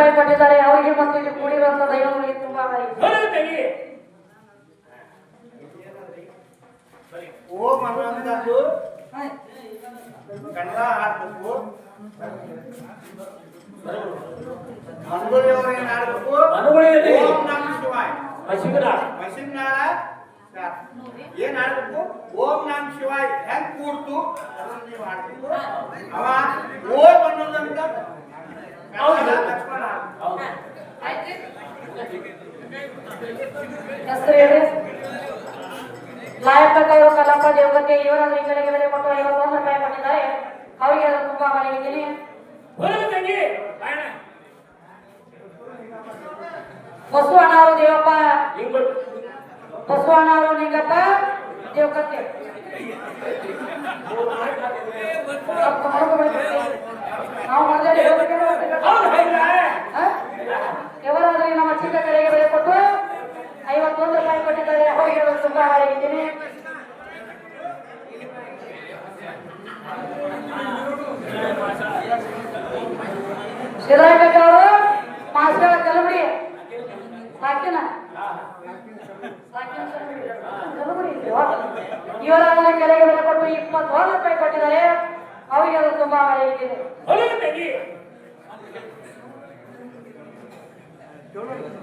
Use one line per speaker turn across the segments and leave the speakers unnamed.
ರೂಪಾಯಿ ಕೊಟ್ಟಿದ್ದಾರೆ ಅವರಿಗೆ ಮತ್ತು ಇಲ್ಲಿ ಕೂಡಿರುವಂತ ದೈವಗಳಿಗೆ ತುಂಬಾ ಆಯ್ತು
ಹೊರಗೆ ತೆಗಿ
ಓಂ ಅನ್ನೋದು ಕನ್ನಡ ಹಾಡ್ಬೇಕು. ಮಂಗಳೂರವ್ರು ಏನ್ ಹಾಡ್ಬೇಕು? ಓಂ ನಮ ಶಿವಾಯ.
ಹಸಿಗಡ
ಮಷಿನ್ ಏನ್ ಹಾಡ್ಬೇಕು? ಓಂ ನಮ ಶಿವಾಯ. ಹೆಂಗ್ ಕೂಡ್ತು? ಅದನ್ನ ನೀವು ಹಾಡ್ಬೇಕು. ಅವ ಓಂ ಅನ್ನೋದಂತ ಕನ್ನಡ ಲಕ್ಷ್ಮಣ
ಹೌದು
ಹೆಸರು ಹೇಳಿ ಲಾಯಕ ಕೈರು ಕಲ್ಲಪ್ಪ ದೇವಗತ್ತೆ ಇವರಾದ್ರೂ ಇವರಿಗೆ ಬೆಲೆ ಕೊಟ್ಟು ಐವತ್ತೊಂದು ರೂಪಾಯಿ ಕೊಟ್ಟಿದ್ದಾರೆ ಅವರಿಗೆ ಅದು ತುಂಬಾ ಮನೆಗಿದ್ದೀನಿ
ಹೊರಗೆ ತೆಗಿ ಬಾಯಣ್ಣ.
ಬಸವಣ್ಣ ಅವರು ದೇವಪ್ಪ
ಹಿಂಗ್ ಬಿಡು.
ಬಸವಣ್ಣ ಅವರು ನಿಂಗಪ್ಪ ದೇವಕತ್ತೆ ನಾವು ಮೊದಲೇ
ಹೌದು ಹೌದಾ?
ಇವರಾದ್ರೂ ನಮ್ಮ ಚಿಕ್ಕ ಕಡೆಗೆ ಬೆಲೆ ಕೊಟ್ಟು ಐವತ್ತೊಂದು ರೂಪಾಯಿ ಕೊಟ್ಟಿದ್ದಾರೆ ಅವರಿಗೆ ಅದು ತುಂಬಾ ಮನೆಗಿದ್ದೀನಿ ಸಿದ್ದರಾಮಯ್ಯ ಅವರು ಮಾಸ್ಟರ್ ಕಲಬುಡಿ ಸಾಕಿನ ಕೆರೆಗೆ ಬೆಲೆ ಕೊಟ್ಟು ಇಪ್ಪತ್ತೊಂದು ರೂಪಾಯಿ ಕೊಟ್ಟಿದ್ದಾರೆ. ಅವರಿಗೆ ಅದು ತುಂಬಾ
ತೆಗಿ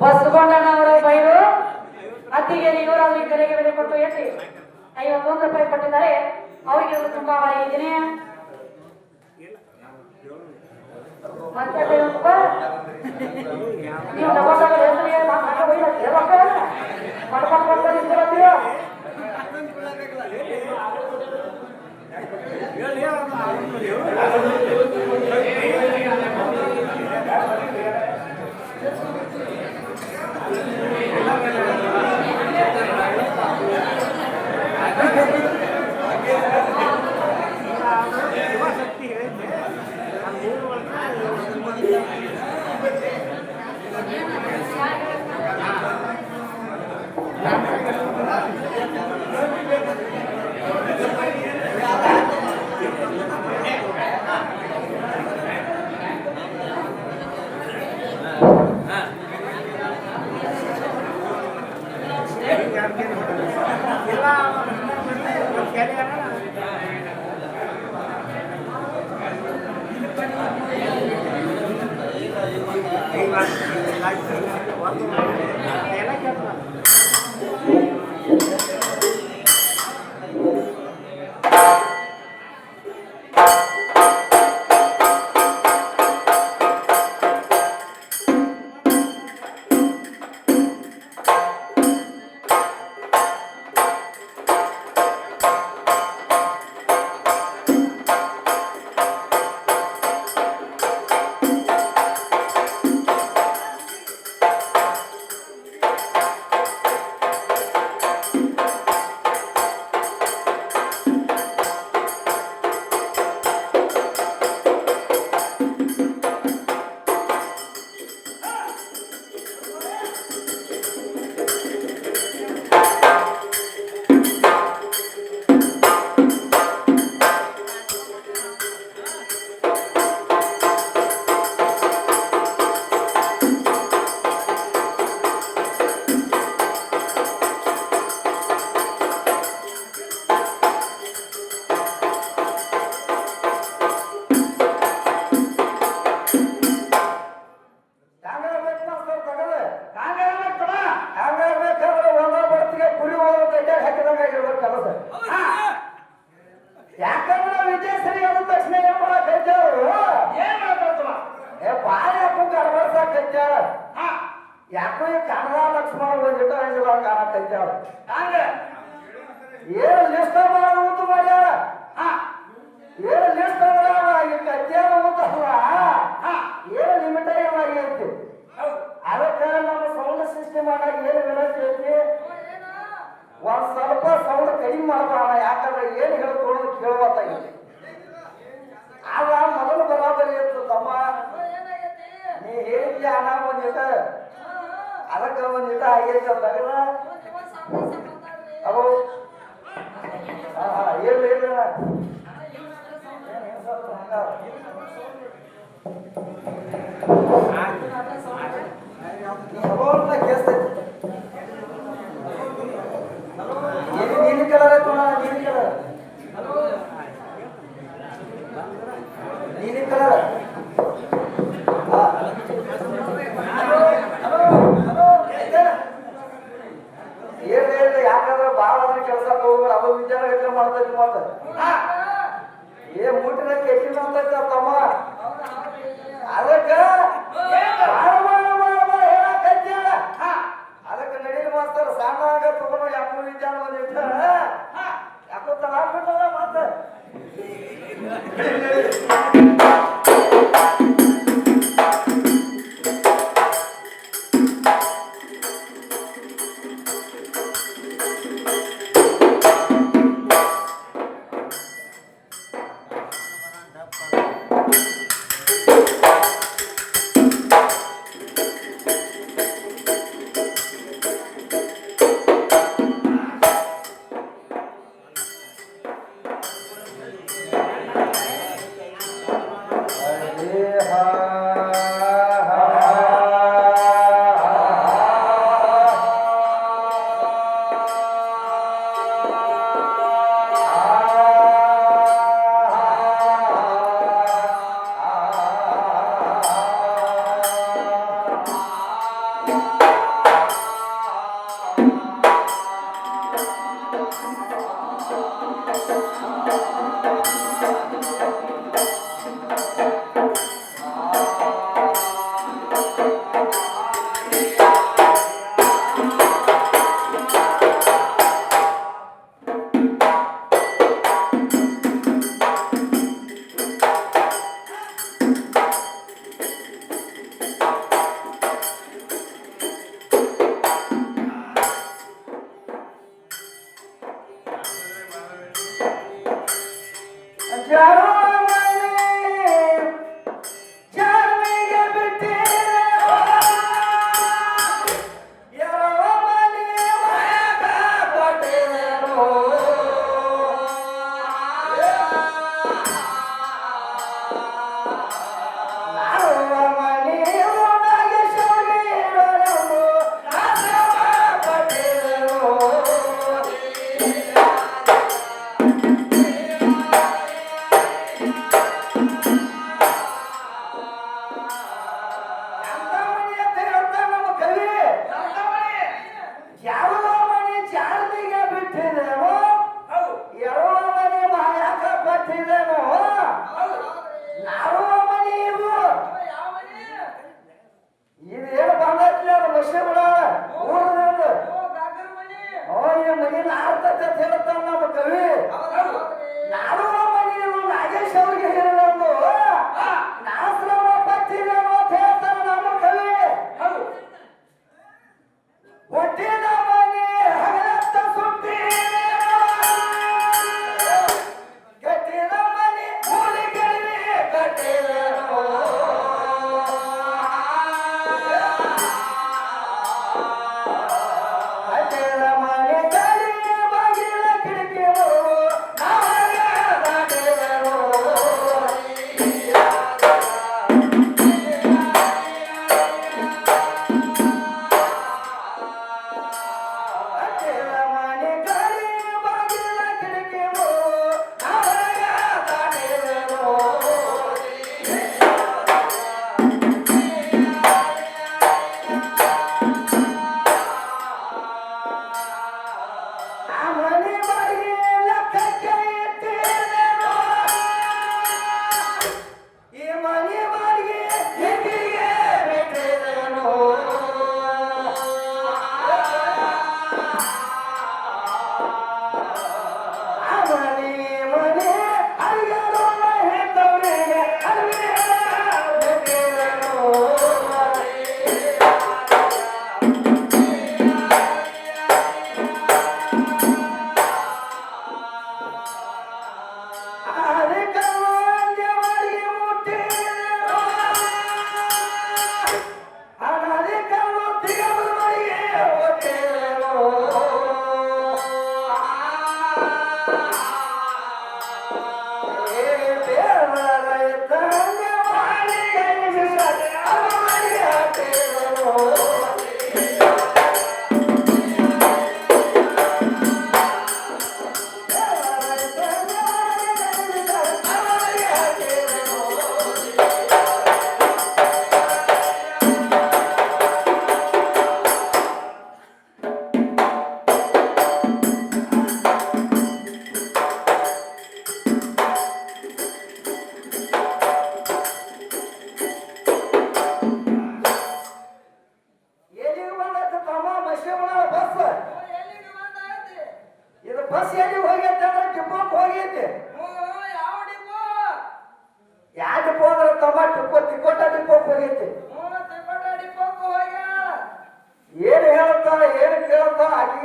ಬಸಗೊಂಡಣ್ಣ ಅವರ ಬೈರು ಅತ್ತಿಗೆ ಇವರಾದ್ರೂ ಕೆರೆಗೆ ಬೆಲೆ ಕೊಟ್ಟು ಎಲ್ಲಿ ಐವತ್ತೊಂದು ರೂಪಾಯಿ ಕೊಟ್ಟಿದ್ದಾರೆ. ಅವರಿಗೆ ಅದು ತುಂಬಾ ಮಳೆಯಿದ್ದೀನಿ ಮತ್ತೆ? ನೀವು ನಮ್ಮ ದೇವಕ್ಕ? ಮಾಡ್ಕೊಂಡು ಬರ್ತಾರೆ ಇಂತ ಬರ್ತೀರೋ? ಗರ್ಭರ್ಸಕ್ ಯಾಕೋ ಕನ್ನಡ ಲಕ್ಷ್ಮಣ ಬಂದಿಟ್ಟ ಹಂಗಿಲ್ಲ ಕಾಣಕೈತಾಳ
ಹಂಗ
ಏನು ಲಿಸ್ಟ್ ಮಾಡ್ಯಾಳ
ಹಾ
ಏನು ಲಿಸ್ಟ್ ಕಜ್ಜಾನ ಊತಲ್ಲ
ಹಾ
ಏನು ಲಿಮಿಟ್ ಆಗೈತಿ ಅದಕ್ಕೆ ನಮ್ಮ ಸೌಂಡ್ ಸಿಸ್ಟಮ್ ಆದಾಗ ಏನು ವಿನಂತಿ ಐತಿ? ಒಂದ್ ಸ್ವಲ್ಪ ಸೌಂಡ್ ಕಡಿಮೆ ಮಾಡಬಾರ ಯಾಕಂದ್ರೆ ಏನು ಹೇಳ್ಕೊಳ್ಳೋದು ಕೇಳಬೇಕಾಗೈತಿ ಅಣ್ಣ ಒಂದಿಟ ಅದಕ್ಕೆ ಒಂದಿಟ ಆಗೈತೆ ಅಂದಾಗ ಅವು ಹಾಂ ಹಾಂ ಏನು
ಇಲ್ಲ आपको तलाक हो जाएगा बात है।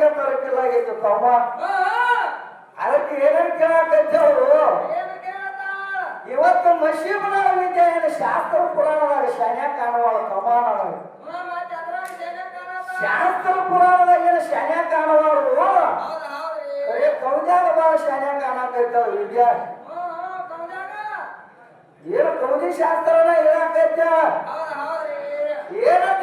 ಅದಕ್ಕೆ ತರಕಿಲ್ಲ ಆಗೈತೆ ತಮ್ಮ ಅದಕ್ಕೆ ಏನೇನು ಕೇಳಾಕೈತೆ ಅವರು? ಇವತ್ತು ಮಸೀಬನ ವಿದ್ಯಾಯನ ಶಾಸ್ತ್ರ ಪುರಾಣದಾಗ ಶಾನ್ಯ ಕಾಣುವ ತಮ್ಮ ನನಗೆ. ಶಾಸ್ತ್ರ ಪುರಾಣದಾಗ ಏನು ಶಾನ್ಯ ಕಾಣಬಾರ್ದು ಬರೀ ಕೌದ್ಯಾಗ ಭಾಳ ಶಾನ್ಯ ಕಾಣಕೈತವ ವಿದ್ಯಾ. ಏನು ಕೌದಿ ಶಾಸ್ತ್ರನ ಹೇಳಾಕೈತ ಏನಂತ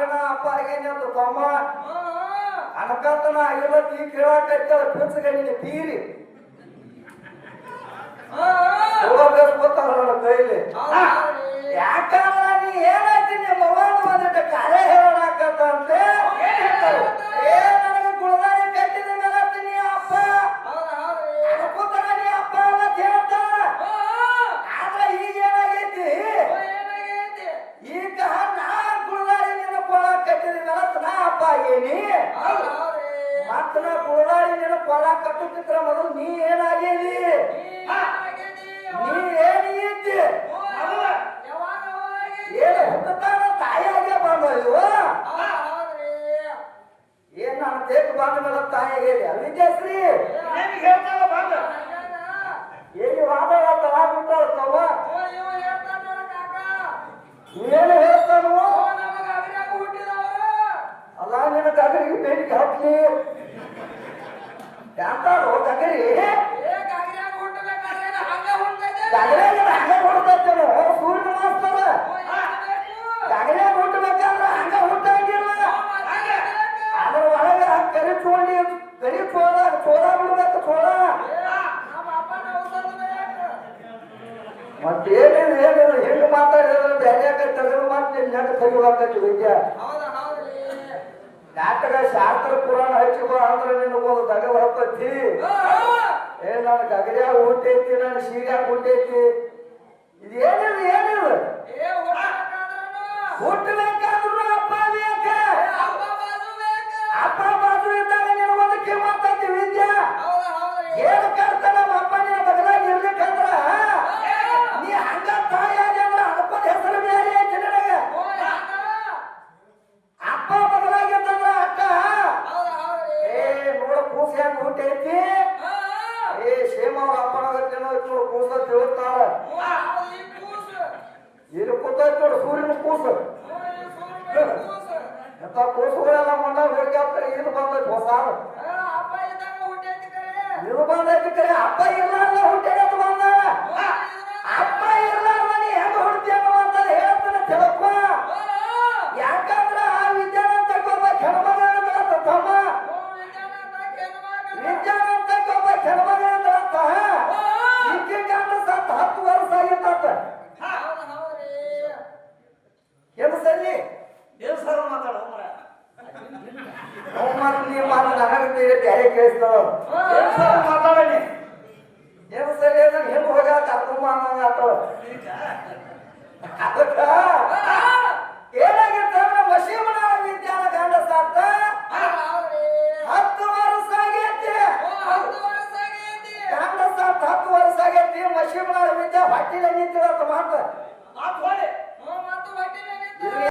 ಜನ ಅಪ್ಪ ಆಗೇನಂತ
ಬೊಮ್ಮ
ಅನ್ಕಂತನ ಐವತ್ತು ಈ ಕೇಳಾಕೈತಲ್ಲ ಪೀಚಗಣಿನ ಬೀರಿ. ಗೊತ್ತಾಗಲ್ಲ ಕೈಲಿ. ಯಾಕಂದ್ರ ನೀ ಏನಾಯ್ತಿ ನಿಮ್ಮ ಮಗನ ಒಂದಿಟ್ಟು ಕಾರ್ಯ ಹೇಳೋಣ ಅಂತ tô te
trabalhando nem
ಮತ್ತೆ
ಏನೇನು ಏನೇನು ಹೆಂಗೆ
ಮಾತಾಡಿದ್ರೆ ಬ್ಯಾರ್ಯಾಕ ತೆಗೆದು ಮಾತು ನೆನ್ಯಾಕ ತೆಗಿಬಾರ್ತೈತಿ ವೈದ್ಯ. ನಾಟಕ ಶಾಸ್ತ್ರ ಪುರಾಣ ಹಚ್ಚಿಕೋ ಅಂದ್ರೆ ನಿನಗೊಂದು
ದಗ ಬರ್ತೈತಿ
ಏ ನಾನು ಗಗರ್ಯಾಗ ಹುಟ್ಟೈತಿ ನಾನು ಸೀರ್ಯಾಗ ಹುಟ್ಟೈತಿ. ಇದು ಏನಿಲ್ಲ ಏನಿಲ್ಲ. ಹುಟ್ಟದ ಸಾರು ನಿರ್ಬಂಧ ಐತಿ
ಕರೆ
ಅಪ್ಪ ಇರ್ಲಾರ್ದ ಹುಟ್ಟ್ಯಾಗತ್ತ ಬಂದ. ಅಪ್ಪ ಇರ್ಲಾರ್ದ ನೀ ಹೆಂಗ ಹುಡ್ತಿಯಪ್ಪ ಅಂತ ಹೇಳ್ತಾನೆ
ತಿಳಪ್ಪ.
ಯಾಕಂದ್ರ ಆ ವಿಜ್ಞಾನ ತಗೊಬ್ಬ ಹೆಣ್ಮಗಳ ತಮ್ಮ.
ವಿಜ್ಞಾನ ತಗೊಬ್ಬ ಹೆಣ್ಮಗಳ
ಸತ್ತ ಹತ್ತು ವರ್ಷ ಆಗಿತ್ತ ಕುಮಾರನಿಗೆ ಮಾತು ನನಗೆ ಬೇರೆ ಕೇಳಿಸ್ತಾಳು ಮಾತಾಡನೆ
ಏನು ಸರಿ
ಅಂದ್ರೆ ಹೆಂಗ ಹೋಗ ಅಪ್ಪಮ್ಮ ಅನ್ನಂಗ ಆತಳು ಅದಕ್ಕ ಏನಾಗಿರ್ತಾರ ವಶೀಮನ ವಿದ್ಯಾನ ಗಂಡ
ಸಾತ
ಹತ್ತು ವರ್ಷ ಆಗೈತಿ ಗಂಡ ಸಾತ್ ಹತ್ತು ವರ್ಷ ಆಗೈತಿ ವಶೀಮನ ವಿದ್ಯಾ ಹೊಟ್ಟಿನ ನಿಂತಿರತ್ತ ಮಾತು ಮಾತು ಹೋಳಿ